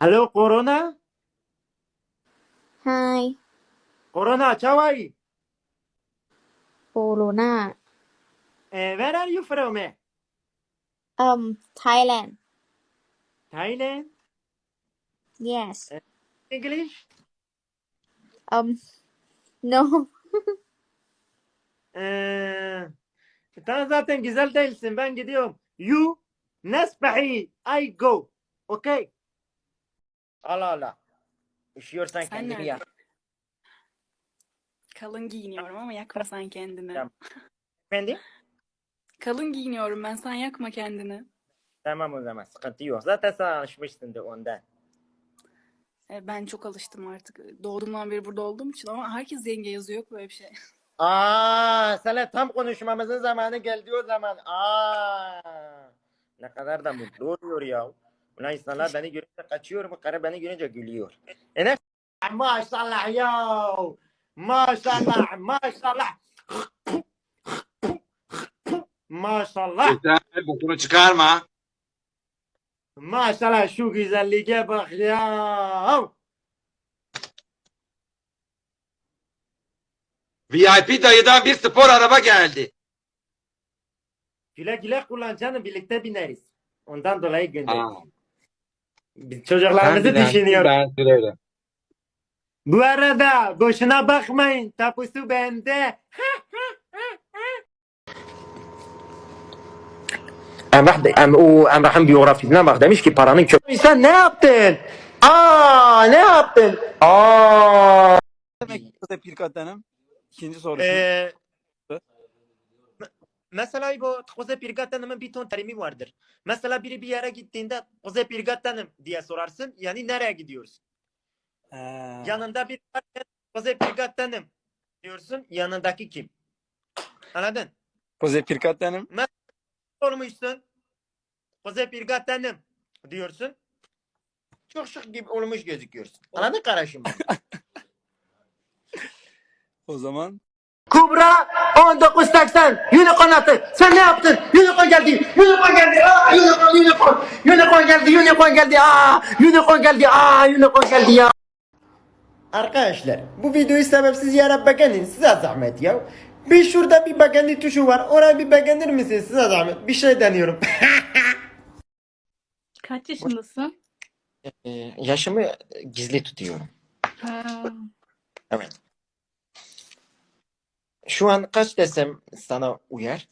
Hello, Corona? Hi, Corona, how are you? Corona. Uh, where are you from? eh? Um, Thailand. Thailand? Yes. English? Um, no. Ee, sen zaten güzel değilsin. Ben gidiyorum. You, nesbahi, I go. Okay? Allah Allah. Üşüyorsan Sen kendini nerede? yak. Kalın giyiniyorum ama yakma sen kendini. Tamam. Efendim? Kalın giyiniyorum ben sen yakma kendini. Tamam o zaman. Sıkıntı yok. Zaten sen alışmışsın da ondan. E, ben çok alıştım artık. Doğduğumdan beri burada olduğum için ama herkes yenge yazıyor yok böyle bir şey. Aa, sana tam konuşmamızın zamanı geldi o zaman. Aa, ne kadar da mutlu oluyor ya. Ulan insanlar beni görünce kaçıyor mu? Karı beni görünce gülüyor. E ne? Maşallah ya. Maşallah, maşallah. Maşallah. Yeter, bokunu çıkarma. Maşallah şu güzelliğe bak ya. VIP dayıdan bir spor araba geldi. Güle güle kullan canım birlikte bineriz. Ondan dolayı gönderiyorum. Biz çocuklarımızı sen bilensin, düşünüyoruz. ben söylerim. Bu arada boşuna bakmayın. Tapusu bende. Emrah, em, o Emrah'ın biyografisine bak demiş ki paranın kö... Sen ne yaptın? Aa ne yaptın? Aa. demek Kızı Pirkat'tanım? İkinci sorusu. Ee, mesela bu Koze Pirgatanım'ın bir ton terimi vardır. Mesela biri bir yere gittiğinde Koze Pirgatanım diye sorarsın. Yani nereye gidiyorsun? Ee, Yanında bir varken Koze Pirgatanım diyorsun. Yanındaki kim? Anladın? Kızı Pirkat'tanım. olmuşsun. Koze Pirgatanım diyorsun. Çok şık gibi olmuş gözüküyorsun. Anladın kardeşim? O zaman Kubra 1980 Unicorn attı. Sen ne yaptın? Unicorn geldi. Unicorn geldi. Aa, unicorn, unicorn. Unicorn geldi. Unicorn geldi. Aa, unicorn geldi. Aa, unicorn geldi ya. Arkadaşlar bu videoyu sebepsiz yere beğenin. Size zahmet ya. Bir şurada bir beğeni tuşu var. Oraya bir beğenir misiniz? Size zahmet. Bir şey deniyorum. Kaç yaşındasın? Ee, yaşımı gizli tutuyorum. Ha, Evet. Şu an kaç desem sana uyar?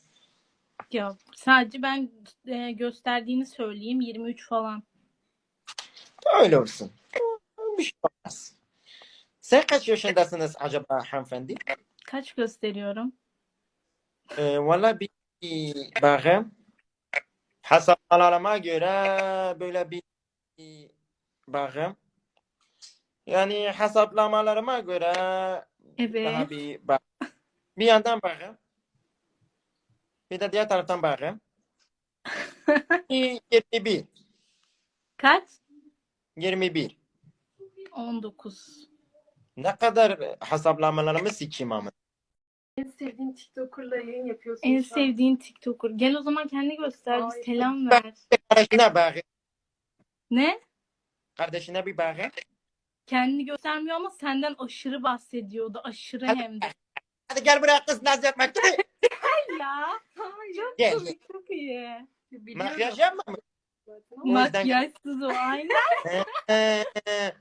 ya sadece ben e, gösterdiğini söyleyeyim 23 falan. Öyle olsun. Bir şey olmaz. Sen kaç yaşındasınız acaba hanımefendi? Kaç gösteriyorum? Ee, valla bir bakayım. Hesaplamalarıma göre böyle bir bakayım. Yani hesaplamalarıma göre daha Evet. bir bak. Bir yandan bakayım. Bir de diğer taraftan. Bir 21. Kaç? 21. 19. Ne kadar hesaplamalarımı sikeyim ama. En sevdiğin TikToker'la yayın yapıyorsun En şu an. sevdiğin TikToker. Gel o zaman kendi göster. Ay, Bir selam ver. Kardeşine bakayım. Ne? Kardeşine bir bakayım. Kendini göstermiyor ama senden aşırı bahsediyordu. Aşırı hem de. Hadi gel buraya kız naz yapmak. Ya. Çok Gel, komik, çok iyi. Makyaj yapma mı? zaten. O yüzden- Makyajsız o aynen. Ee,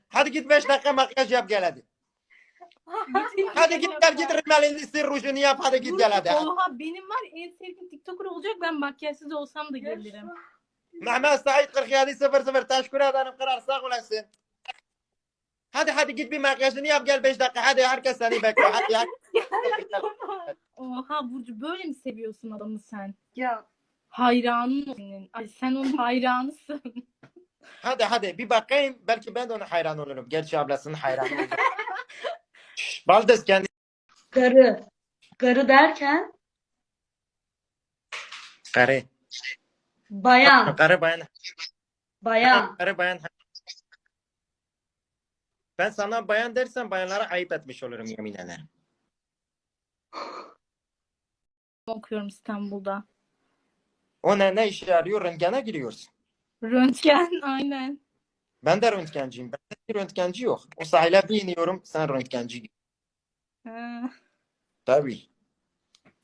hadi git 5 dakika makyaj yap gel hadi. Hadi git gel git rimelini sil rujunu yap hadi git gel hadi. Oha benim var en sevdiğim TikToker olacak ben makyajsız olsam da gelirim. Mehmet Said 47 00 teşekkür ederim kırar sağ olasın. Hadi hadi git bir makyajını yap gel 5 dakika hadi herkes seni bekliyor hadi hadi. Oha Burcu böyle mi seviyorsun adamı sen? Ya Hayranın o senin. Ay sen onun hayranısın. Hadi hadi bir bakayım belki ben de ona hayran olurum. Gerçi ablasının hayranı olurum. Şşş, Baldız kendi Garı. Garı derken karı. bayan, Karı bayan. bayan. Karı bayan. Ben sana bayan dersem bayanlara ayıp etmiş olurum yemin ederim. Okuyorum İstanbul'da. O ne, ne işe yarıyor? Röntgene giriyorsun. Röntgen aynen. Ben de röntgenciyim. Ben bir röntgenci yok. O sahile bir iniyorum sen röntgenci. gibi. Ha. Tabii.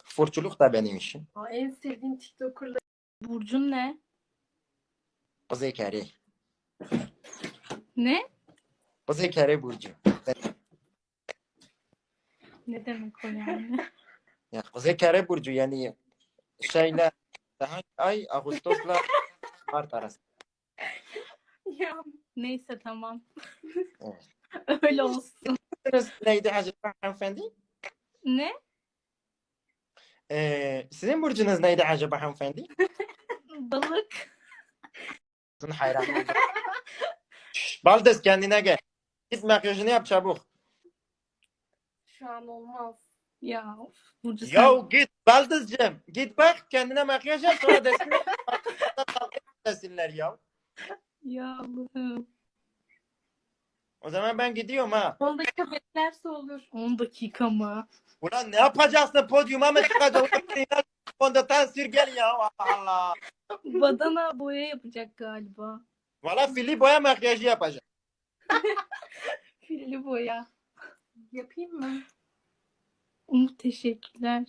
Fırçılık da benim işim. Aa, en sevdiğim TikToker'la Burcun ne? Kuzey Kare. Ne? Kuzey Kare Burcu. Ne demek o yani? Ya Kuzey Kare Burcu yani şeyle daha ay Ağustos'la Mart arası. ya Neyse tamam. Evet. Öyle olsun. Neydi acaba hanımefendi? Ne? Ee, sizin burcunuz neydi acaba hanımefendi? Balık. Şşş, Baldız kendine gel. Git makyajını yap çabuk. Şu an olmaz. Ya of, Burcu sen git Baldızcığım. Git bak kendine makyaj yap sonra desinler. desinler ya. Ya Allah'ım. O zaman ben gidiyorum ha. 10 dakika beklerse olur. 10 dakika mı? Ulan ne yapacaksın podyuma mı çıkacaksın? Fondöten sür gel ya Allah Allah. Badana boya yapacak galiba. Valla fili boya makyajı yapacağım. Filli boya. Yapayım mı? Um, teşekkürler.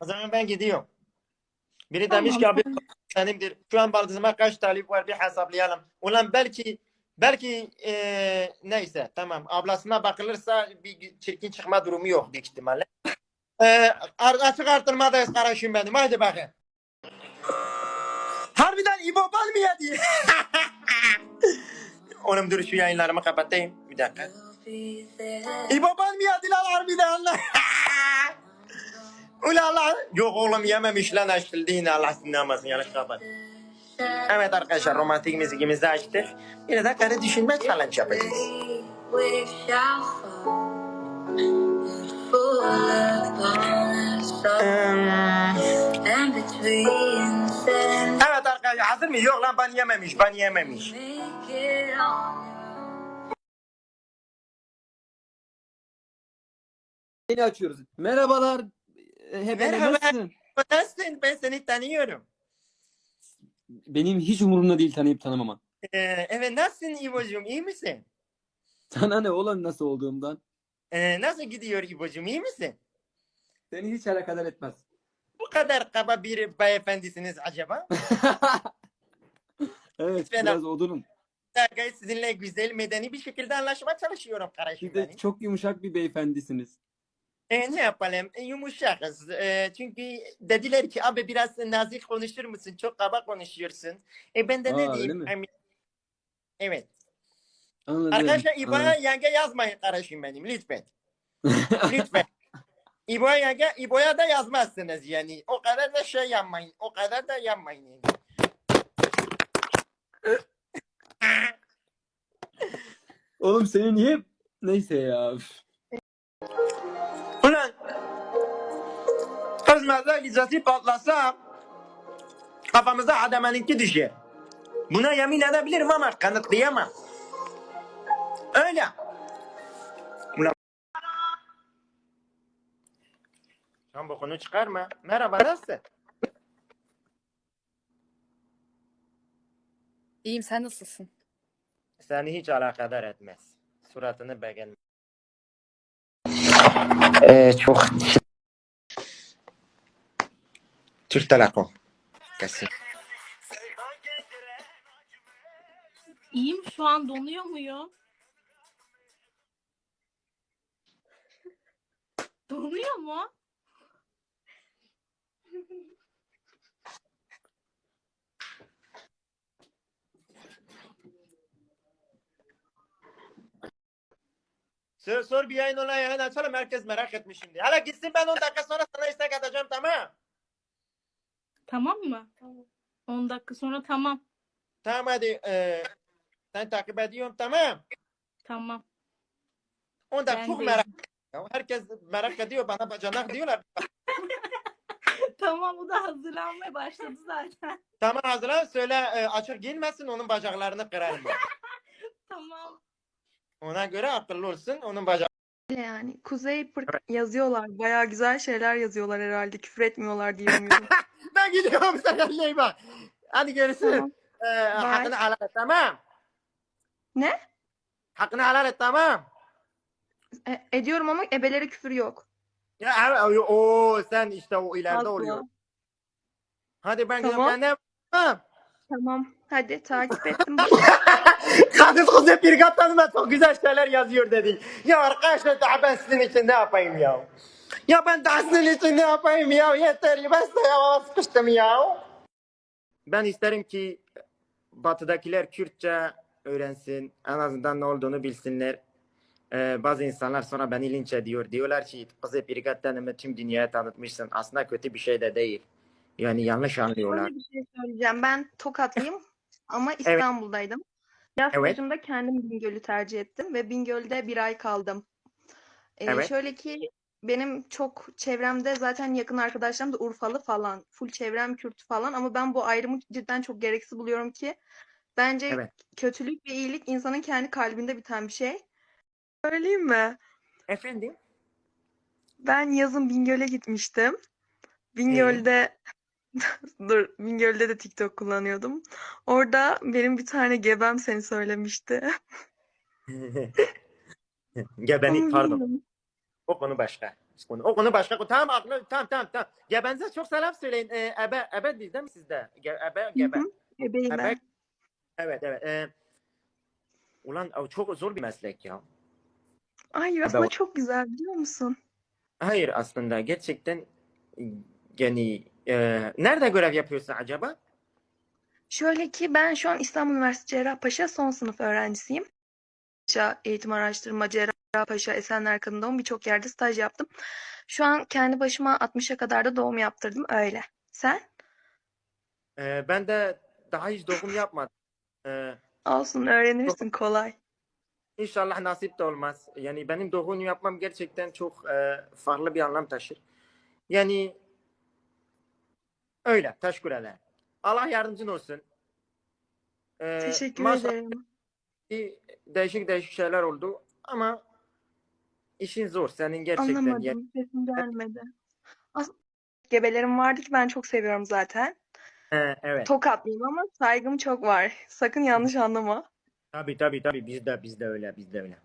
O zaman ben gidiyorum. Biri Tamam, demiş ki abi senimdir. Şu an baldızıma kaç talip var bir hesaplayalım. Ulan belki belki eee, neyse tamam ablasına bakılırsa bir çirkin çıkma durumu yok büyük ihtimalle. Eee ar- açık artırmadayız kardeşim benim. Haydi bakayım. Harbiden İbo bal mı yedi? Oğlum dur şu yayınlarımı kapatayım. Bir dakika. Lan harbiden lan? Ula lan. Yok oğlum yememiş lan açtıldı Allah sinirlenmesin yanlış kapat. Evet arkadaşlar romantik müziğimizi açtık. Bir de kare düşünme challenge yapacağız. We hazır mı? Yok lan ben yememiş ben yememiş. Yeni açıyoruz. Merhabalar. e, Merhaba. nasılsın? Nasılsın? Ben seni tanıyorum. Benim hiç umurumda değil tanıyıp tanımaman. Ee, evet nasılsın İbo'cum iyi misin? Sana ne oğlum nasıl olduğumdan? Ee, nasıl gidiyor İbo'cum iyi misin? Seni hiç alakadar etmez. Bu kadar kaba bir beyefendisiniz acaba? Evet Fena. biraz odunum. Gayet sizinle güzel medeni bir şekilde anlaşmaya çalışıyorum kardeşim Siz de benim. çok yumuşak bir beyefendisiniz. E, ne yapalım? E, yumuşakız. E, çünkü dediler ki abi biraz nazik konuşur musun? Çok kaba konuşuyorsun. E ben de ne Aa, diyeyim? öyle mi? Em- Evet. Anladım. Arkadaşlar anladım. yenge yazmayın kardeşim benim lütfen. lütfen. İbo'ya İbo'ya da yazmazsınız yani. O kadar da şey yapmayın. O kadar da yapmayın. yani. Oğlum seni niye... Neyse ya. Ulan kız mezar gecesi patlasa kafamıza ademeninki düşer. Buna yemin edebilirim ama kanıtlayamam. Öyle. Sen bokunu çıkarma. Merhaba nasılsın? İyiyim sen nasılsın? Seni hiç alakadar etmez. Suratını beğenmez. Ee, çok Türk Telekom. Kesin. İyiyim şu an donuyor muyum? Donuyor mu? Sor, sor bir yayın olan yayın açalım. Herkes merak etmiş şimdi. Hala gitsin ben 10 dakika sonra sana istek atacağım tamam. Tamam mı? 10 dakika sonra tamam. Tamam hadi. E, sen takip ediyorum tamam. Tamam. 10 dakika Ben çok de- merak ya Herkes merak ediyor bana bacanak diyorlar. Tamam o da hazırlanmaya başladı zaten. Tamam hazırlan söyle e, açık giyinmesin onun bacaklarını kırarım. ben. Tamam. Ona göre akıllı olsun onun bacak. Yani Kuzey Pır- yazıyorlar. Bayağı güzel şeyler yazıyorlar herhalde. Küfür etmiyorlar diye umuyorum. Ben gidiyorum sen kendine iyi bak. Hadi görüşürüz. Tamam. Ee, hakkını helal et tamam. Ne? Hakkını helal et tamam. E, ediyorum ama ebelere küfür yok. Ya o sen işte o ileride Asla. oluyor. Hadi ben Tamam. gidiyorum kendine. Tamam. Tamam. Hadi takip ettim. Kadın kızı bir katlanıma çok güzel şeyler yazıyor dedi. Ya arkadaşlar daha ben sizin için ne yapayım ya? Ya ben daha sizin için ne yapayım ya? Yeter ya ben size ya sıkıştım ya. Ben isterim ki batıdakiler Kürtçe öğrensin. En azından ne olduğunu bilsinler. Ee, bazı insanlar sonra beni linç ediyor. Diyorlar ki kızı Pirgat'tanımı tüm dünyaya tanıtmışsın. Aslında kötü bir şey de değil. Yani yanlış anlıyorlar. Şöyle bir şey söyleyeceğim. Ben Tokatlıyım ama İstanbul'daydım. Yaz Evet. kendim Bingöl'ü tercih ettim ve Bingöl'de bir ay kaldım. Ee, Evet. Şöyle ki benim çok çevremde zaten yakın arkadaşlarım da Urfalı falan. Full çevrem Kürt falan ama ben bu ayrımı cidden çok gereksiz buluyorum ki bence Evet. kötülük ve iyilik insanın kendi kalbinde biten bir şey. Söyleyeyim mi? Efendim? Ben yazın Bingöl'e gitmiştim. Bingöl'de dur Bingöl'de de TikTok kullanıyordum. Orada benim bir tane gebem seni söylemişti. Gebeni pardon. bilmiyorum. O konu başka. Konu, o konu başka. konu. Tamam aklı tamam tamam tamam. Gebenize çok selam söyleyin. Ee, ebe ebe bizde mi sizde? Ge, ebe gebe. Hı Ebe. Evet evet. Ee, ulan o çok zor bir meslek ya. Ay Ebe aslında o- çok güzel biliyor musun? Hayır aslında gerçekten yani e, nerede görev yapıyorsun acaba? Şöyle ki ben şu an İstanbul Üniversitesi Cerrahpaşa son sınıf öğrencisiyim. Eğitim Araştırma Cerrahpaşa Esenler Kadın Doğum birçok yerde staj yaptım. Şu an kendi başıma 60'a kadar da doğum yaptırdım öyle. Sen? Ee, ben de daha hiç doğum yapmadım. Ee, Olsun öğrenirsin kolay. İnşallah nasip de olmaz. Yani benim doğum yapmam gerçekten çok e, farklı bir anlam taşır. Yani öyle. Teşekkürler. Allah yardımcın olsun. Ee, Teşekkür maşallah ederim. Değişik değişik şeyler oldu ama işin zor. Senin gerçekten. Anlamadım. Yani, Sesim gelmedi. Gebelerim vardı ki ben çok seviyorum zaten. He, evet. Tokatlıyım ama saygım çok var. Sakın yanlış anlama. Tabii tabii tabii. Bizde bizde öyle. Bizde öyle.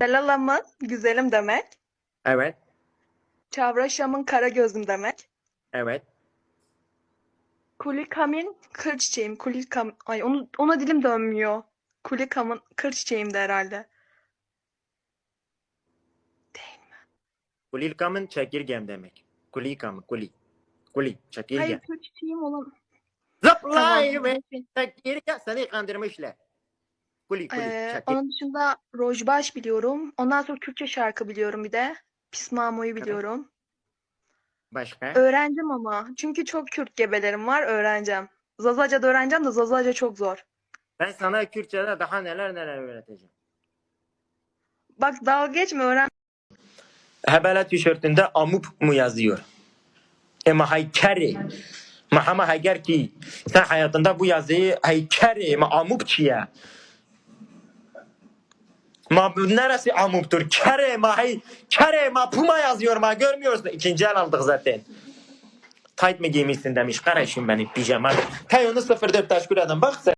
Dalalamın güzelim demek. Evet. Çavraşamın kara gözüm demek. Evet. Kulikam'ın kır çiçeğim. Kulikam. Ay onu, ona dilim dönmüyor. Kulikam'ın kır çiçeğim de herhalde. Kulilkamın çekirgem demek. Kulikamın. Kuli. Kuli. Çekirge. Hayır kır çiçeğim olan. Zıplayın Tamam. seni kandırmışlar. Kuli kuli. Ee, onun dışında Rojbaş biliyorum. Ondan sonra Kürtçe şarkı biliyorum bir de. Pismamo'yu biliyorum. Başka? Öğreneceğim ama. Çünkü çok Kürt gebelerim var. Öğreneceğim. Zazaca da öğreneceğim de Zazaca çok zor. Ben sana Kürtçe'de daha neler neler öğreteceğim. Bak dalga geçme öğren. Hebele tişörtünde amup mu yazıyor? Ama haykeri. Mahama hayger ki sen hayatında bu yazıyı haykeri ma amup çiye. Ma bu neresi amuptur? Kere ma hay kere ma puma yazıyor ma görmüyorsun. İkinci el aldık zaten. Tight mi giymişsin demiş kardeşim benim pijama. Tayonu 04 teşekkür ederim. Bak sen.